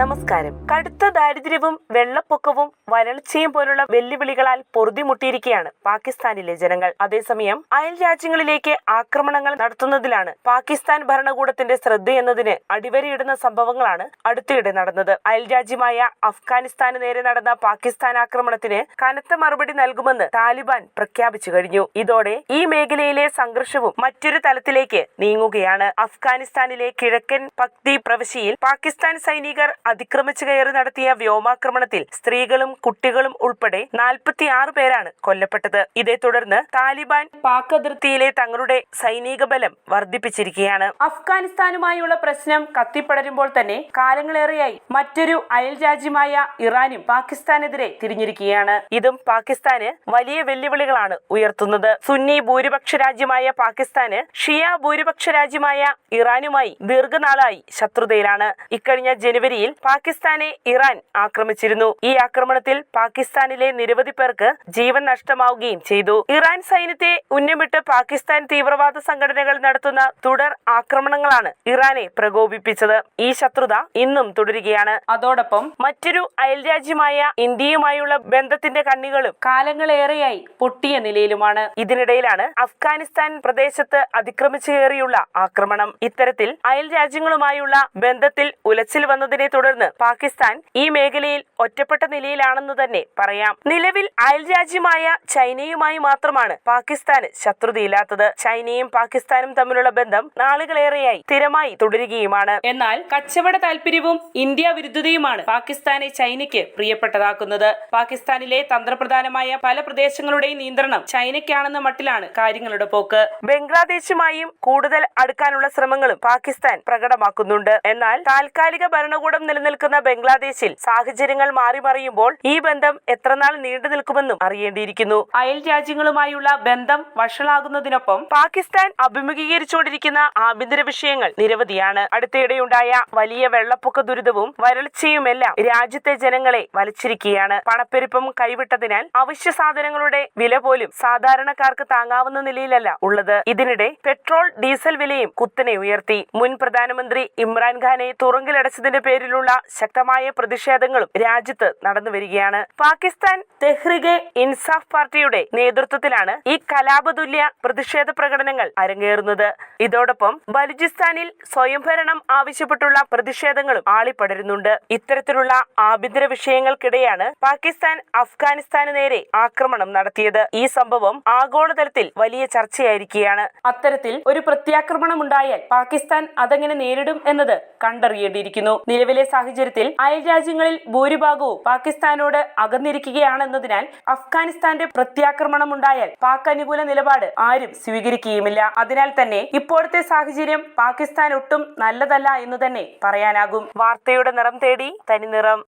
നമസ്കാരം. കടുത്ത ദാരിദ്ര്യവും വെള്ളപ്പൊക്കവും വരൾച്ചയും പോലുള്ള വെല്ലുവിളികളാൽ പൊറുതിമുട്ടിയിരിക്കുകയാണ് പാകിസ്ഥാനിലെ ജനങ്ങൾ. അതേസമയം അയൽ രാജ്യങ്ങളിലേക്ക് ആക്രമണങ്ങൾ നടത്തുന്നതിലാണ് പാകിസ്ഥാൻ ഭരണകൂടത്തിന്റെ ശ്രദ്ധയെന്നതിന് അടിവരയിടുന്ന സംഭവങ്ങളാണ് അടുത്തിടെ നടന്നത്. അയൽ രാജ്യമായ അഫ്ഗാനിസ്ഥാന് നേരെ നടന്ന പാകിസ്ഥാൻ ആക്രമണത്തിന് കനത്ത മറുപടി നൽകുമെന്ന് താലിബാൻ പ്രഖ്യാപിച്ചു കഴിഞ്ഞു. ഇതോടെ ഈ മേഖലയിലെ സംഘർഷവും മറ്റൊരു തലത്തിലേക്ക് നീങ്ങുകയാണ്. അഫ്ഗാനിസ്ഥാനിലെ കിഴക്കൻ പക്തി പ്രവിശ്യയിൽ പാകിസ്ഥാൻ സൈനികർ അതിക്രമിച്ചു കയറി നടത്തിയ വ്യോമാക്രമണത്തിൽ സ്ത്രീകളും കുട്ടികളും ഉൾപ്പെടെ നാൽപ്പത്തിയാറ് പേരാണ് കൊല്ലപ്പെട്ടത്. ഇതേ തുടർന്ന് താലിബാൻ പാക് അതിർത്തിയിലെ തങ്ങളുടെ സൈനിക ബലം വർദ്ധിപ്പിച്ചിരിക്കുകയാണ്. അഫ്ഗാനിസ്ഥാനുമായുള്ള പ്രശ്നം കത്തിപ്പടരുമ്പോൾ തന്നെ കാലങ്ങളേറെയായി മറ്റൊരു അയൽ രാജ്യമായ ഇറാനും പാകിസ്ഥാനെതിരെ തിരിഞ്ഞിരിക്കുകയാണ്. ഇതും പാകിസ്ഥാന് വലിയ വെല്ലുവിളികളാണ് ഉയർത്തുന്നത്. സുന്നി ഭൂരിപക്ഷ രാജ്യമായ പാകിസ്ഥാന് ഷിയ ഭൂരിപക്ഷ രാജ്യമായ ഇറാനുമായി ദീർഘനാളായി ശത്രുതയിലാണ്. ഇക്കഴിഞ്ഞ ജനുവരിയിൽ പാകിസ്ഥാനെ ഇറാൻ ആക്രമിച്ചിരുന്നു. ഈ ആക്രമണത്തിൽ പാകിസ്ഥാനിലെ നിരവധി പേർക്ക് ജീവൻ നഷ്ടമാവുകയും ചെയ്തു. ഇറാൻ സൈന്യത്തെ ഉന്നമിട്ട് പാകിസ്ഥാൻ തീവ്രവാദ സംഘടനകൾ നടത്തുന്ന തുടർ ആക്രമണങ്ങളാണ് ഇറാനെ പ്രകോപിപ്പിച്ചത്. ഈ ശത്രുത ഇന്നും തുടരുകയാണ്. അതോടൊപ്പം മറ്റൊരു അയൽരാജ്യമായ ഇന്ത്യയുമായുള്ള ബന്ധത്തിന്റെ കണ്ണികളും കാലങ്ങളേറെയായി പൊട്ടിയ നിലയിലുമാണ്. ഇതിനിടയിലാണ് അഫ്ഗാനിസ്ഥാൻ പ്രദേശത്ത് അതിക്രമിച്ചു കയറിയുള്ള ആക്രമണം. ഇത്തരത്തിൽ അയൽ രാജ്യങ്ങളുമായുള്ള ബന്ധത്തിൽ ഉലച്ചിൽ വന്നതിനെ തുടർന്ന് പാകിസ്ഥാൻ ഈ മേഖലയിൽ ഒറ്റപ്പെട്ട നിലയിലാണെന്ന് തന്നെ പറയാം. നിലവിൽ അയൽ രാജ്യമായ ചൈനയുമായി മാത്രമാണ് പാകിസ്ഥാന് ശത്രുതയില്ലാത്തത്. ചൈനയും പാകിസ്ഥാനും തമ്മിലുള്ള ബന്ധം നാളുകളേറെയായി സ്ഥിരമായി തുടരുകയുമാണ്. എന്നാൽ കച്ചവട താല്പര്യവും ഇന്ത്യ വിരുദ്ധതയുമാണ് പാകിസ്ഥാനെ ചൈനയ്ക്ക് പ്രിയപ്പെട്ടതാക്കുന്നത്. പാകിസ്ഥാനിലെ തന്ത്രപ്രധാനമായ പല പ്രദേശങ്ങളുടെയും നിയന്ത്രണം ചൈനയ്ക്കാണെന്ന മട്ടിലാണ് കാര്യങ്ങളുടെ പോക്ക്. ബംഗ്ലാദേശുമായും കൂടുതൽ അടുക്കാനുള്ള ശ്രമങ്ങളും പാകിസ്ഥാൻ പ്രകടമാക്കുന്നുണ്ട്. എന്നാൽ താൽക്കാലിക ഭരണകൂടം നിലനിൽക്കുന്ന ബംഗ്ലാദേശിൽ സാഹചര്യങ്ങൾ മാറി മറിയുമ്പോൾ ഈ ബന്ധം എത്രനാൾ നീണ്ടു നിൽക്കുമെന്നും അറിയേണ്ടിയിരിക്കുന്നു. അയൽ രാജ്യങ്ങളുമായുള്ള ബന്ധം വഷളാകുന്നതിനൊപ്പം പാകിസ്ഥാൻ അഭിമുഖീകരിച്ചുകൊണ്ടിരിക്കുന്ന ആഭ്യന്തര വിഷയങ്ങൾ നിരവധിയാണ്. അടുത്തിടെയുണ്ടായ വലിയ വെള്ളപ്പൊക്ക ദുരിതവും വരൾച്ചയുമെല്ലാം രാജ്യത്തെ ജനങ്ങളെ വലിച്ചിരിക്കുകയാണ്. പണപ്പെരുപ്പം കൈവിട്ടതിനാൽ അവശ്യ സാധനങ്ങളുടെ വില പോലും സാധാരണക്കാർക്ക് താങ്ങാവുന്ന നിലയിലല്ല ഉള്ളത്. ഇതിനിടെ പെട്രോൾ ഡീസൽ വിലയും കുത്തനെ ഉയർത്തി. മുൻ പ്രധാനമന്ത്രി ഇമ്രാൻഖാനെ തുറങ്കിലടച്ചതിന്റെ പേരിലുള്ള ശക്തമായ പ്രതിഷേധങ്ങളും രാജ്യത്ത് നടന്നു വരികയാണ്. പാകിസ്ഥാൻ തെഹ്രിഗെ ഇൻസാഫ് പാർട്ടിയുടെ നേതൃത്വത്തിലാണ് ഈ കലാപതുല്യ പ്രതിഷേധ പ്രകടനങ്ങൾ അരങ്ങേറുന്നത്. ഇതോടൊപ്പം ബലുചിസ്ഥാനിൽ സ്വയംഭരണം ആവശ്യപ്പെട്ടുള്ള പ്രതിഷേധങ്ങളും ആളിപ്പടരുന്നുണ്ട്. ഇത്തരത്തിലുള്ള ആഭ്യന്തര വിഷയങ്ങൾക്കിടെയാണ് പാകിസ്ഥാൻ അഫ്ഗാനിസ്ഥാന് നേരെ ആക്രമണം നടത്തിയത്. ഈ സംഭവം ആഗോളതലത്തിൽ വലിയ ചർച്ചയായിരിക്കുകയാണ്. അത്തരത്തിൽ ഒരു പ്രത്യാക്രമണം ഉണ്ടായാൽ പാകിസ്ഥാൻ അതെങ്ങനെ നേരിടും എന്നത് കണ്ടറിയേണ്ടിയിരിക്കുന്നു. നിലവിലെ സാഹചര്യത്തിൽ അയൽ രാജ്യങ്ങളിൽ ഭൂരിഭാഗവും പാകിസ്ഥാനോട് അകന്നിരിക്കുകയാണെന്നതിനാൽ അഫ്ഗാനിസ്ഥാന്റെ പ്രത്യാക്രമണം ഉണ്ടായാൽ പാക് അനുകൂല നിലപാട് ആരും സ്വീകരിക്കുകയുമില്ല. അതിനാൽ തന്നെ ഇപ്പോഴത്തെ സാഹചര്യം പാകിസ്ഥാൻ ഒട്ടും നല്ലതല്ല എന്ന് തന്നെ പറയാനാകും. വാർത്തയുടെ നിറം തേടി തനി നിറം